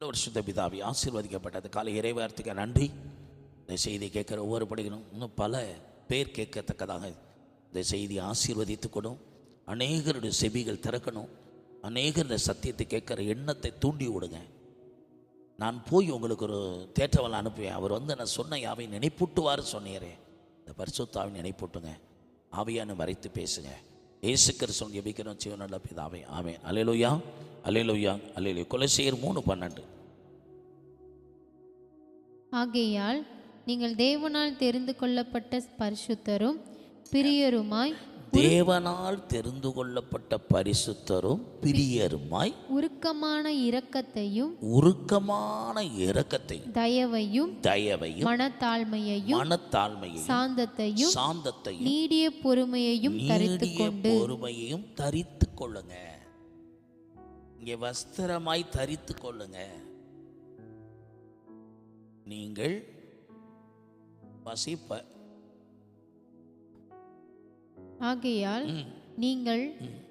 ஒரு சுத்த பிதாவி ஆசீர்வதிக்கப்பட்டது. காலை இறைவார்த்துக்கு நன்றி. இந்த செய்தி கேட்குற ஒவ்வொரு படிக்கணும் இன்னும் பல பேர் கேட்கத்தக்கதாக இந்த செய்தி ஆசீர்வதித்து கொடும். அநேகருடைய செவிகள் திறக்கணும். அநேகர் இந்த சத்தியத்தை கேட்குற எண்ணத்தை தூண்டி விடுங்க. நான் போய் உங்களுக்கு ஒரு தேற்றவளை அனுப்புவேன். அவர் வந்து நான் சொன்ன யாவை நினைப்பூட்டுவார் சொன்னீரே. இந்த பரிசுத்தாவை நினைப்பூட்டுங்க. ஆவியான்னு வரைத்து பேசுங்க. ஏசுக்கர் கிறிஸ்துவன் எபிக்கிறோம் சிவனல்ல பிதாவை. ஆவேன் அலையலோயா அலையலுயா அலையலுயா கொலைசெயர் மூணு பன்னெண்டு. ஆகையால் நீங்கள் தேவனால் தெரிந்து கொள்ளப்பட்ட பரிசுத்தரும் பிரியருமாய் தேவனால் தெரிந்து கொள்ளப்பட்ட பரிசுத்தரும் பிரியருமாய் உருக்கமான இரக்கத்தையும் உருக்கமான இரக்கத்தையும் தயவையும் தயவையும் மனத்தாழ்மையையும் மனத்தாழ்மையையும் சாந்தத்தையும் சாந்தத்தையும் நீடிய பொறுமையையும் தரித்து கொண்டு பொறுமையையும் தரித்து கொள்ளுங்க இங்கே வஸ்திரமாய் தரித்து கொள்ளுங்க. நீங்கள் வசிப்ப. ஆகையால். நீங்கள்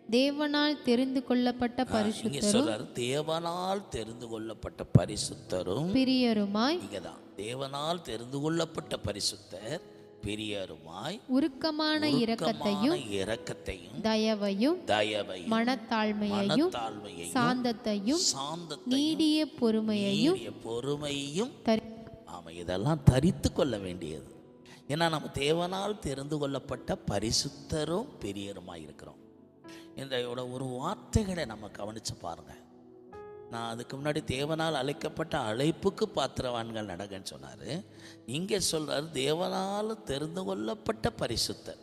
தேவனால் தெரிந்து கொள்ளப்பட்ட பரிசுத்தரும் தேவனால் தெரிந்து கொள்ளப்பட்ட பரிசுத்தரும் பிரியருமாய் இங்கதான். தேவனால் தெரிந்து கொள்ளப்பட்ட பரிசுத்தர் பெரியருமாய் உருக்கமான இரக்கத்தையும் இரக்கத்தையும் தயவையும் தயவையும் மனத்தாழ்மையையும் சாந்தத்தையும் நீடிய பொறுமையையும் தரி ஆமாம் இதெல்லாம் தரித்து கொள்ள வேண்டியது. ஏன்னா நம்ம தேவனால் தெரிந்து கொள்ளப்பட்ட பரிசுத்தரும் பெரியருமாய் இருக்கிறோம். இன்றையோட ஒரு வார்த்தைகளை நம்ம கவனிச்சு பாருங்க. நான் அதுக்கு முன்னாடி தேவனால் அழைக்கப்பட்ட அழைப்புக்கு பாத்திரவான்கள் நடங்கன்னு சொன்னார். இங்கே சொல்கிறார் தேவனால் தெரிந்து கொள்ளப்பட்ட பரிசுத்தர்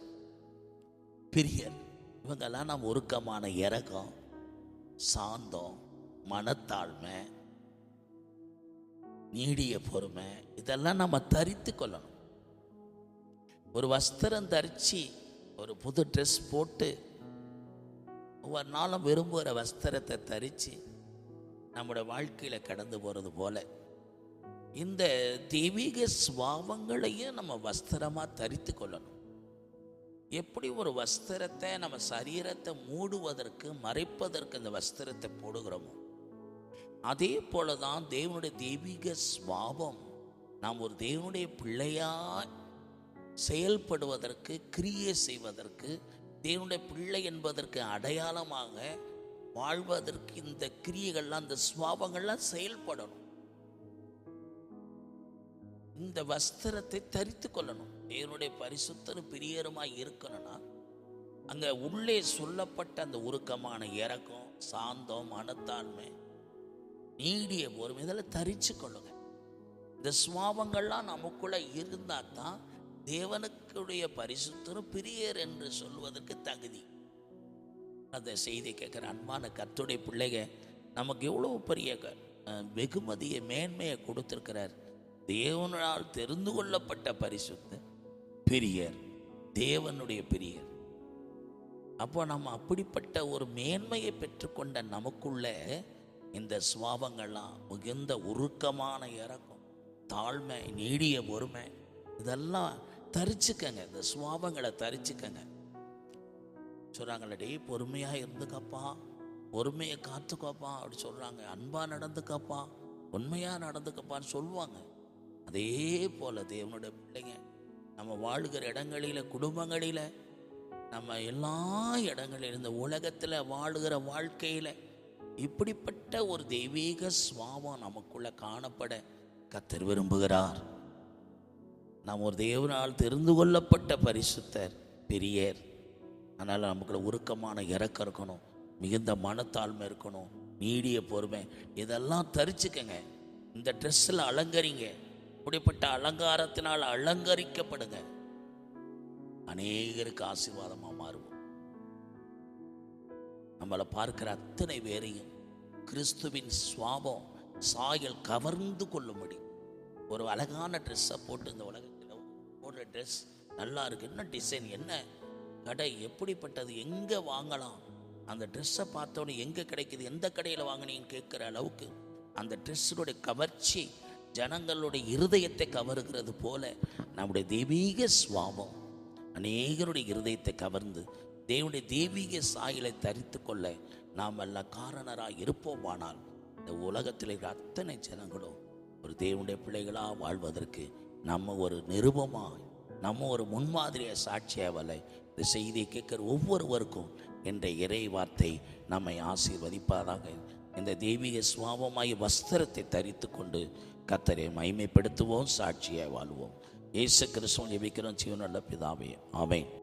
பிரியர் இவங்கெல்லாம் நாம் உருக்கமான இறக்கம் சாந்தம் மனத்தாழ்மை நீடிய பொறுமை இதெல்லாம் நம்ம தரித்து கொள்ளணும். ஒரு வஸ்திரம் தரித்து ஒரு புது ட்ரெஸ் போட்டு ஒவ்வொரு நாளும் விரும்புகிற வஸ்திரத்தை தரித்து நம்முடைய வாழ்க்கையில் கடந்து போகிறது போல இந்த தெய்வீக சுவாவங்களையும் நம்ம வஸ்திரமாக தரித்து கொள்ளணும். எப்படி ஒரு வஸ்திரத்தை நம்ம சரீரத்தை மூடுவதற்கு மறைப்பதற்கு இந்த வஸ்திரத்தை போடுகிறோமோ அதே போல தான் தேவனுடைய தெய்வீக சுவாபம் நாம் ஒரு தேவனுடைய பிள்ளையா செயல்படுவதற்கு கிரியை செய்வதற்கு தேவனுடைய பிள்ளை என்பதற்கு அடையாளமாக வாழ்வதற்கு இந்த கிரியைகள்லாம் இந்த சுவாபங்கள்லாம் செயல்படணும். இந்த வஸ்திரத்தை தரித்து கொள்ளணும். தேவனுடைய பரிசுத்தரும் பிரியருமாய் இருக்கணும்னா அங்க உள்ளே சொல்லப்பட்ட அந்த உருக்கமான இறக்கம் சாந்தம் மனத்தாண்மை நீடிய பொறுமை இதெல்லாம் தரிச்சு கொள்ளுங்க. இந்த சுவாபங்கள்லாம் நமக்குள்ள இருந்தால் தான் தேவனுக்குடைய பரிசுத்தரும் பிரியர் என்று சொல்வதற்கு தகுதி. அந்த செய்தி கேட்குற அன்பான கத்துடைய பிள்ளைக நமக்கு எவ்வளோ பெரிய க- வெகுமதியை மேன்மையை கொடுத்துருக்கிறார். தேவனால் தெரிந்து கொள்ளப்பட்ட பரிசுத்த பிரியர் தேவனுடைய பிரியர். அப்போ நம்ம அப்படிப்பட்ட ஒரு மேன்மையை பெற்றுக்கொண்ட நமக்குள்ள இந்த சுவாபங்கள்லாம் மிகுந்த உருக்கமான இறக்கம் தாழ்மை நீடிய பொறுமை இதெல்லாம் தரிச்சுக்கங்க. இந்த சுவாபங்களை தரிச்சுக்கங்க. சொல்கிறாங்களே டேய் பொறுமையாக இருந்துக்கப்பா. பொறுமையை காத்துக்கப்பா. அப்படி சொல்கிறாங்க அன்பாக நடந்துக்கப்பா. உண்மையாக நடந்துக்கப்பான்னு சொல்லுவாங்க. அதே போல் தேவனுடைய பிள்ளைங்க நம்ம வாழ்கிற இடங்களில் குடும்பங்களில் நம்ம எல்லா இடங்களிலும் இந்த உலகத்தில் வாழுகிற வாழ்க்கையில் இப்படிப்பட்ட ஒரு தெய்வீக சுவாபம் நமக்குள்ளே காணப்பட கத்தர் விரும்புகிறார். நாம் ஒரு தேவனால் தெரிந்து கொள்ளப்பட்ட பரிசுத்தர் பெரியர். அதனால் நமக்குள்ள உருக்கமான இறக்கம் இருக்கணும் மிகுந்த மனத்தாழ்மை இருக்கணும் நீடிய பொறுமை. இதெல்லாம் தரிச்சுக்கங்க. இந்த ட்ரெஸ்ஸில் அலங்கரிங்க. இப்படிப்பட்ட அலங்காரத்தினால் அலங்கரிக்கப்படுங்க. அநேகருக்கு ஆசீர்வாதமாக மாறுவோம். நம்மளை பார்க்கிற அத்தனை பேரையும் கிறிஸ்துவின் சுவாபம் சாயல் கவர்ந்து கொள்ளும்படி. ஒரு அழகான ட்ரெஸ்ஸை போட்டு இந்த உலகத்தில் போடுற ட்ரெஸ் நல்லா இருக்கு. என்ன டிசைன் என்ன கடை எப்படிப்பட்டது? எங்கே வாங்கலாம்? அந்த ட்ரெஸ்ஸை பார்த்தோன்னே எங்கே கிடைக்குது? எந்த கடையில் வாங்கினீங்கன்னு கேட்குற அளவுக்கு அந்த ட்ரெஸ்ஸுடைய கவர்ச்சி ஜனங்களுடைய இருதயத்தை கவருகிறது போல நம்முடைய தெய்வீக சுவாபம் அநேகருடைய இருதயத்தை கவர்ந்து தேவனுடைய தெய்வீக சாயலை தரித்து கொள்ள நாம் எல்லாம் காரணராக இருப்போமானால் இந்த உலகத்தில் இருக்கிற அத்தனை ஜனங்களும் ஒரு தேவனுடைய பிள்ளைகளாக வாழ்வதற்கு நம்ம ஒரு நிருபமாக நம்ம ஒரு முன்மாதிரியை சாட்சியாவலை இந்த செய்தியை கேட்குற ஒவ்வொருவருக்கும் என்ற இறை வார்த்தை நம்மை ஆசீர்வதிப்பதாக இந்த தெய்வீக சுவாபமாய் வஸ்திரத்தை தரித்து கொண்டு கத்தரை மைமைப்படுத்துவோம் சாட்சியாய் வாழ்வோம். இயேசு கிறிஸ்துவன் ஜெபிக்கிறோம் ஜீவனுள்ள பிதாவே. ஆமென்.